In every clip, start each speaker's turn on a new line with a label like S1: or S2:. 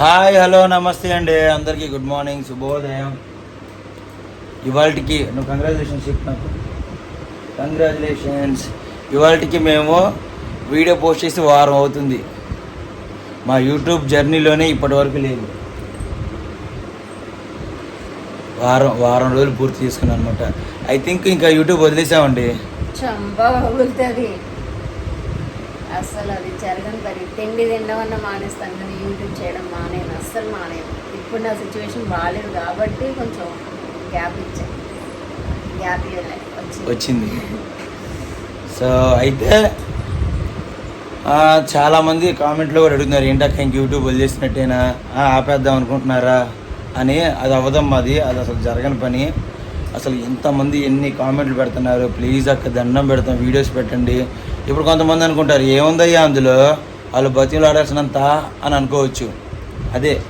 S1: Hi hello నమస్తే అండి. అందరికీ గుడ్ మార్నింగ్ శుభోదయం. ఇవాళకి నువ్వు కంగ్రాచులేషన్స్ చెప్పు నాకు. కంగ్రాచులేషన్స్ ఇవాళకి మేము వీడియో పోస్ట్ చేసి వారం అవుతుంది. మా యూట్యూబ్ జర్నీలోనే ఇప్పటి వరకు లేదు వారం వారం రోజులు పూర్తి చేసుకున్నాను అనమాట ఐ థింక్ ఇంకా యూట్యూబ్ వదిలేసామండి.
S2: అస్సలు అది జరగని పని. తిండి తినడం మానేస్తాను కానీ యూట్యూబ్ చేయడం మానేను అస్సలు మానేను ఇప్పుడు నా సిచ్యువేషన్ బాగాలేదు కాబట్టి కొంచెం గ్యాప్ ఇచ్చాను గ్యాప్ ఇవ్వలే వచ్చింది.
S1: సో అయితే చాలామంది కామెంట్లో కూడా అడుగుతున్నారు ఏంటక్క ఇంక యూట్యూబ్ వదిలేసినట్టేనా? ఆపేద్దాం అనుకుంటున్నారా? అని. అది అవ్వదమ్మా అది. అది అసలు జరగని పని. అసలు ఎంతమంది ఎన్ని కామెంట్లు పెడుతున్నారు? ప్లీజ్ అక్క దండం పెడతాం వీడియోస్ పెట్టండి. ఇప్పుడు కొంతమంది అనుకుంటారు ఏముందయ్యా అందులో? వాళ్ళు బతిలు ఆడాల్సినంత అని అనుకోవచ్చు. అదే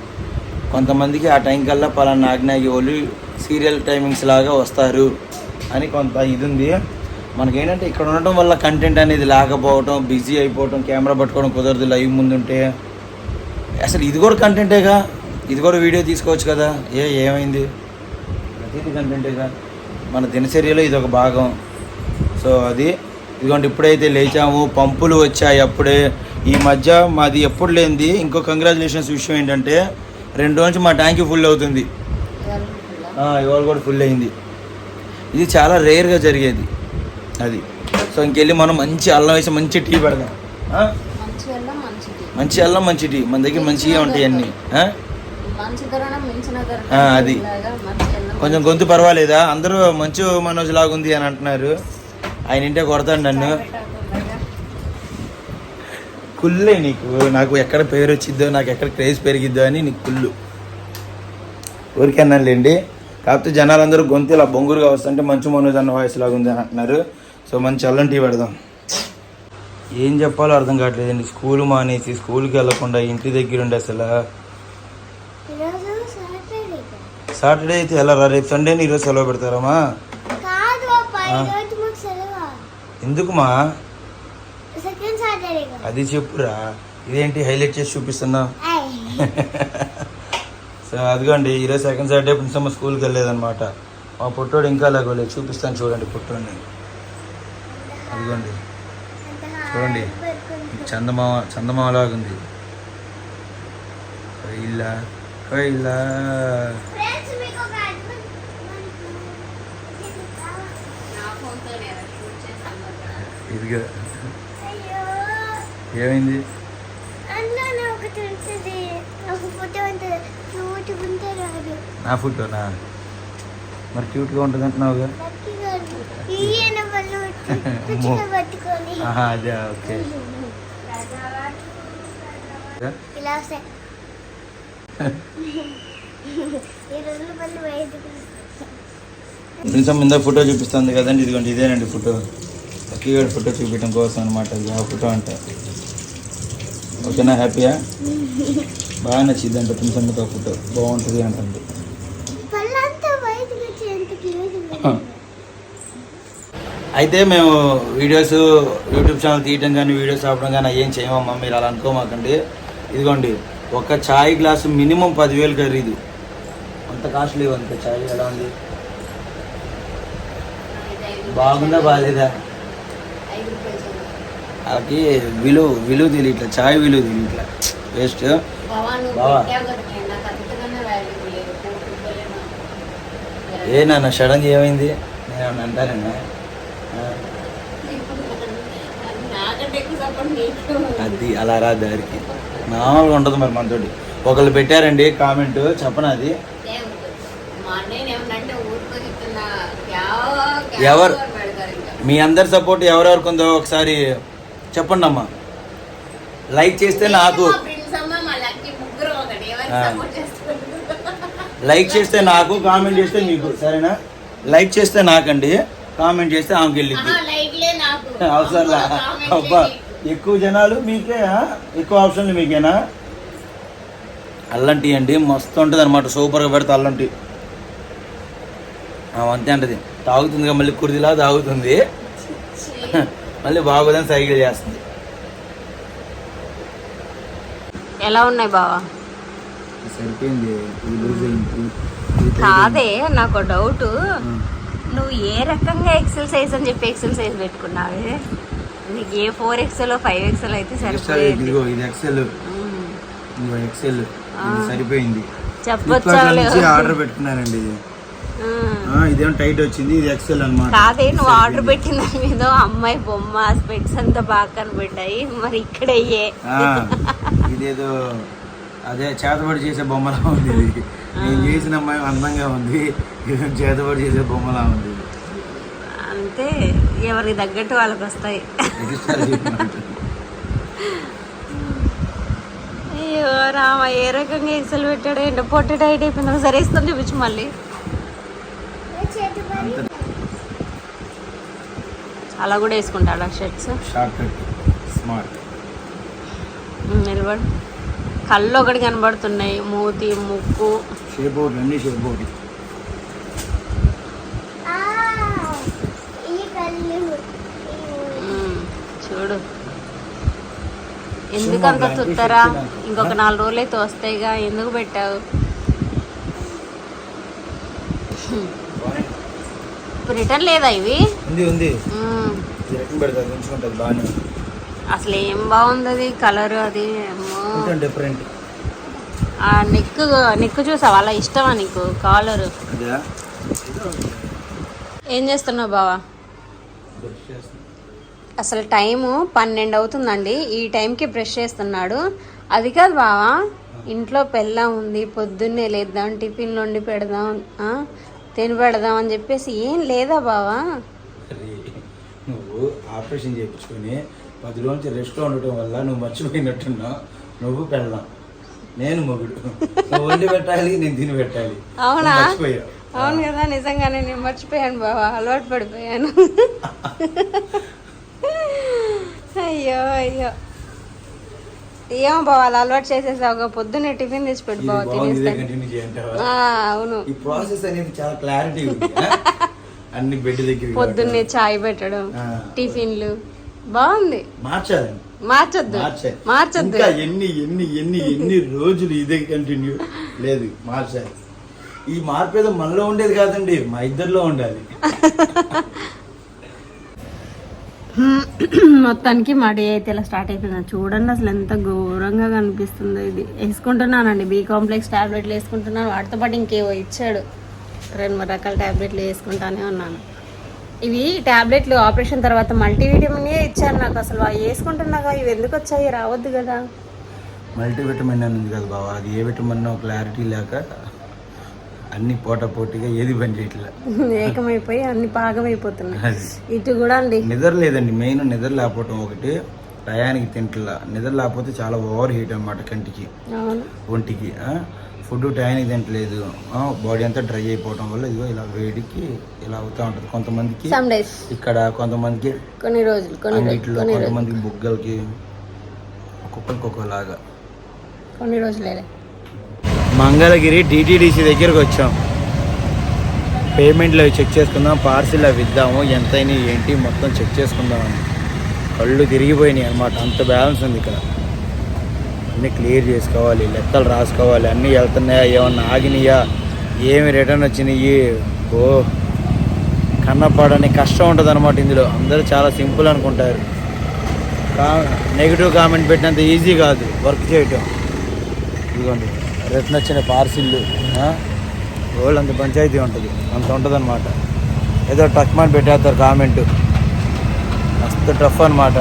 S1: కొంతమందికి ఆ టైం కల్లా పలానా ఆజ్ఞాగి వాళ్ళు సీరియల్ టైమింగ్స్ లాగా వస్తారు అని కొంత ఇది ఉంది. మనకేంటంటే ఇక్కడ ఉండటం వల్ల కంటెంట్ అనేది లేకపోవటం బిజీ అయిపోవటం కెమెరా పట్టుకోవడం కుదరదు లైవ్ ముందుంటే. అసలు ఇది కూడా కంటెంటేగా ఇది కూడా వీడియో తీసుకోవచ్చు కదా? ఏ ఏమైంది? ప్రతిదీ కంటెంటేగా మన దినచర్యలో ఇది ఒక భాగం. సో అది ఇదిగోండి ఇప్పుడైతే లేచాము పంపులు వచ్చాయి అప్పుడే. ఈ మధ్య మాది ఎప్పుడు లేనిది. ఇంకో కంగ్రాచులేషన్స్ విషయం ఏంటంటే రెండు రోజు మా ట్యాంక్ ఫుల్ అవుతుంది.
S2: ఇవాళ
S1: కూడా ఫుల్ అయింది. ఇది చాలా రేర్గా జరిగేది. అది. సో ఇంకెళ్ళి మనం మంచి అల్లం వేసి మంచి టీ పెడదాం?
S2: మంచి
S1: అల్లం మంచి టీ మన దగ్గర మంచిగా ఉంటాయి అన్నీ. అది. కొంచెం గొంతు పర్వాలేదా? అందరూ మంచు మనోజ్ లాగుంది అని అంటున్నారు. ఆయన ఇంటే కొడతాడు నన్ను. కుళ్ళే నీకు. నాకు ఎక్కడ పేరు వచ్చిద్దో నాకు ఎక్కడ క్రేజ్ పెరిగిద్దో అని నీకు కుళ్ళు. ఊరికన్నానులేండి కాకపోతే జనాలందరూ గొంతు ఇలా బొంగురుగా వస్తుంటే మంచు మనోజ్ అన్న వాయిస్ లాగా ఉంది అని అంటున్నారు. సో మంచి అల్లం టీ పెడదాం. ఏం చెప్పాలో అర్థం కావట్లేదండి. స్కూల్ మానేసి స్కూల్కి వెళ్ళకుండా ఇంటి దగ్గర ఉండి అసలు
S3: సాటర్డే
S1: అయితే వెళ్ళరా రేపు సండే ఈరోజు సెలవు పెడతారమ్మా
S3: కాదు పాప
S1: ఆ.
S3: ఈరోజు మాకు సెలవు
S1: ఎందుకుమా? అది చెప్పురా. ఇదేంటి హైలైట్ చేసి చూపిస్తున్నా? సో అదిగోండి ఈరోజు సెకండ్ సాటర్డే ప్రిన్సమ్మ స్కూల్కి వెళ్ళలేదన్నమాట. మా పుట్టోడు ఇంకా లేకోలేదు చూపిస్తాను చూడండి పుట్టోడిని. అదిగోండి. చూడండి. చందమామ చందమామలాగా ఉంది కైలా కైలా
S3: ఫ్రెండ్స్ మీకు ఒక advent-
S2: నా ఫోన్తో నేను షూట్ చేస్తాను కదా.
S1: ఇదిగా. ఏమైంది? నా ఫోటోనా? మరి క్యూట్గా ఉంటుంది అంటున్నావుగా? అదే ఓకే. నిజం ఇందా ఫోటో చూపిస్తుంది కదండి ఇదిగోండి ఇదేనండి ఫోటో. కీవర్డ్ ఫోటో చూపించడం కోసం అనమాట ఇది ఆ ఫోటో అంట. ఓకేనా? హ్యాపీయా? బాగా నచ్చింది అంట ప్రిన్సమ్మతో ఫోటో. బాగుంటుంది అంటుంది. అయితే మేము వీడియోస్ యూట్యూబ్ ఛానల్ తీయటం కానీ వీడియోస్ ఆపడం కానీ ఏం చేయమమ్మా? మీరు అలా అనుకోమాకండి. ఇదిగోండి ఒక చాయ్ గ్లాసు మినిమం పదివేలు ఖరీదు. అంత కాస్ట్లీ అంత. చాయ్ ఎలా ఉంది? బాగుందా బాగాలేదా వాళ్ళకి విలువ విలువ తెలియట్లే చాయ్ విలువ వేస్ట్
S2: కోటి రూపాయలే నాకు.
S1: ఏ నాన్న సడన్ ఏమైంది? నేను అంటానన్నా అది అలా రా దారికి. మామూలుగా ఉండదు మరి మనతోటి. ఒకళ్ళు పెట్టారండి కామెంట్ చెప్పనా అది? ఎవరు? మీ అందరి సపోర్ట్ ఎవరెవరికి ఉందో ఒకసారి చెప్పండి అమ్మా లైక్ చేస్తే నాకు లైక్ చేస్తే నాకు కామెంట్ చేస్తే మీకు సరేనా? లైక్ చేస్తే నాకండి కామెంట్ చేస్తే ఆమెకి
S2: నాకు.
S1: అవసరంలా? అబ్బా. ఎక్కువ జనాలు మీకే? ఎక్కువ ఆప్షన్లు మీకేనా? అల్లం టీ అండి మస్తు ఉంటుంది అనమాట సూపర్గా పెడితే అల్లం టీ అంతే అంటది. తాగుతుందిగా మళ్ళీ కుర్దిలా తాగుతుంది. మళ్ళీ బాగోదని సైకిల్ చేస్తుంది.
S2: ఎలా ఉన్నాయి బావా?
S1: సరిపోయింది.
S2: కాదే నాకు డౌట్. నువ్వు ఏ రకంగా ఎక్సెల్ సైజ్ అని చెప్పి ఎక్సెల్ సైజ్ పెట్టుకున్నావే? నీకు A four XL five XL అయితే సరిపోయేది?
S1: ఇదిగో ఇది ఎక్సెల్
S2: ఉమ్.
S1: ఇదిగో ఎక్సెల్ ఇది సరిపోయింది.
S2: చెప్పొచ్చా
S1: ఆర్డర్ పెట్టుకున్నానండి. ఇది ఇదేమో టైట్ వచ్చింది ఇది ఎక్సెల్ అన్నమాట.
S2: కాదే నువ్వు ఆర్డర్ పెట్టిన దాని మీద అమ్మాయి బొమ్మ స్పెట్స్ అంతా బాగా కనబడ్డాయి. మరి ఇక్కడ
S1: ఇదేదో అదే చేతబడి చేసే బొమ్మలా ఉంది ఇది. నేను చేసిన అమ్మాయి అందంగా ఉంది. ఇది చేతబడి చేసే బొమ్మలా ఉంది
S2: అంతే ఎవరికి తగ్గట్టు వాళ్ళకి వస్తాయి. అయ్యో రామ ఏ రకంగా ఎక్సెల్ పెట్టాడు ఏంటో పొట్ట టైట్ అయిపోయింది. సరే ఇస్తాను చూపించు మళ్ళీ. అలా కూడా వేసుకుంటాడు ఆ షర్ట్స్.
S1: Short cut. స్మార్ట్.
S2: నిలబడు. కళ్ళు ఒకటి కనబడుతున్నాయి. మూతి ముక్కు.
S1: షేప్ అన్ని షేప్
S2: చూడు. ఎందుకంత తుత్తరా ఇంకొక నాలుగు రోజులు అయితే వస్తాయిగా ఎందుకు పెట్టావు? ఇప్పుడు రిటర్న్ లేదా ఇవి?
S1: ఉంది ఉంది.
S2: అసలు ఏం బాగుంది అది కలర్ అది
S1: డిఫరెంట్
S2: ఆ నెక్ నెక్ చూసావా అలా ఇష్టమా నీకు కాలర్? ఏం చేస్తున్నావు బావా? అసలు టైము పన్నెండు అవుతుందండి ఈ టైంకి బ్రష్ చేస్తున్నాడు. అది కాదు బావా ఇంట్లో పెళ్ళం ఉంది పొద్దున్నే లేద్దాం టిఫిన్లు వండి పెడదాం తిని పెడదాం అని చెప్పేసి ఏం లేదా బావా?
S1: నువ్వు ఆపరేషన్ చేయించుకొని పది రోజులు రెస్ట్లో ఉండటం వల్ల నువ్వు మర్చిపోయినట్టున్నావు. నువ్వు పెడదాం నేను మొగుడు. నువ్వు వండి పెట్టాలి నేను తిని పెట్టాలి.
S2: అవునా? అవును కదా నిజంగానే నేను మర్చిపోయాను బావా అలవాటు పడిపోయాను. అయ్యో అయ్యో. ఏమో బావా అలా అలవాటు చేసేసావుగా పొద్దున్నే టిఫిన్ తీసి పెట్టు
S1: ఇది
S2: బావా తినేస్తాను అవును.
S1: ఈ ప్రాసెస్ అనేది చాలా క్లారిటీ ఉంది? అన్ని బెడ్ దగ్గర
S2: పొద్దున్నే చాయ్ పెట్టడం. టిఫిన్లు. బాగుంది.
S1: మార్చాలి.
S2: మార్చొద్దు. మార్చొద్దు.
S1: ఇంకా ఎన్ని ఎన్ని ఎన్ని ఎన్ని రోజులు ఇదే కంటిన్యూ లేదు మార్చాలి. ఈ మార్పు ఏదో మనలో ఉండేది కాదండి మా ఇద్దరిలో ఉండాలి.
S2: మొత్తానికి మా డే అయితే ఇలా స్టార్ట్ అయిపోయింది. చూడండి అసలు ఎంత ఘోరంగా కనిపిస్తుందో ఇది. వేసుకుంటున్నానండి. బీ కాంప్లెక్స్ ట్యాబ్లెట్లు వేసుకుంటున్నాను. వాటితో పాటు ఇంకేవో ఇచ్చాడు. రెండు మూడు రకాల టాబ్లెట్లు వేసుకుంటానే ఉన్నాను. ఇవి టాబ్లెట్లు ఆపరేషన్ తర్వాత మల్టీవిటమిన్ ఇచ్చారు నాకు. అసలు అవి వేసుకుంటున్నాగా? ఇవి ఎందుకు వచ్చాయి? రావద్దు కదా.
S1: మల్టీవిటమిన్ అని ఉంది కదా బాబా అది ఏ విటమిన్ క్లారిటీ లేక అన్ని పోటా పోటీగా ఏది పని చేయట్లే.
S2: ఏకమైపోయి అన్ని పాగమైపోతున్నాయి. ఇటు కూడా అండి.
S1: నిద్ర లేదండి. మెయిన్ నిద్ర లేకపోవటం ఒకటి టయానికి తింటలా. నిద్ర లేకపోతే చాలా ఓవర్ హీట్ అనమాట కంటికి ఒంటికి ఫుడ్ టయానికి తింటలేదు. బాడీ అంతా డ్రై అయిపోవటం వల్ల ఇదిగో ఇలా వేడికి ఇలా అవుతూ ఉంటుంది. కొంతమందికి ఇక్కడ కొంతమందికి
S2: కొన్ని రోజులు కొన్ని రోజులు రోజులు.
S1: కొంతమందికి బుగ్గలకి ఒక్కొక్కరికి ఒక్కోలాగా
S2: కొన్ని రోజులేలే.
S1: మంగళగిరి డిటీడీసీ దగ్గరకు వచ్చాం. పేమెంట్లు అవి చెక్ చేసుకుందాం పార్సిల్ అవి ఇద్దాము ఎంతైనా ఏంటి మొత్తం చెక్ చేసుకుందామని కళ్ళు తిరిగిపోయినాయి అనమాట అంత బ్యాలెన్స్ ఉంది ఇక్కడ. అన్నీ క్లియర్ చేసుకోవాలి లెక్కలు రాసుకోవాలి అన్నీ వెళ్తున్నాయా ఏమన్నా ఆగినాయా ఏమి రిటర్న్ వచ్చినాయి ఓ. కన్నపాడని కష్టం ఉంటుంది అనమాట ఇందులో. అందరూ చాలా సింపుల్ అనుకుంటారు. నెగిటివ్ కామెంట్ పెట్టినంత ఈజీ కాదు వర్క్ చేయటం. ఇదిగోండి. రిటర్న్ వచ్చిన పార్సిల్లు వాళ్ళు అంత పంచాయతీ ఉంటుంది. అంత ఉంటుంది అనమాట ఏదో టక్మాన్ పెట్టేస్తారు కామెంటు. మస్తు టఫ్ అనమాట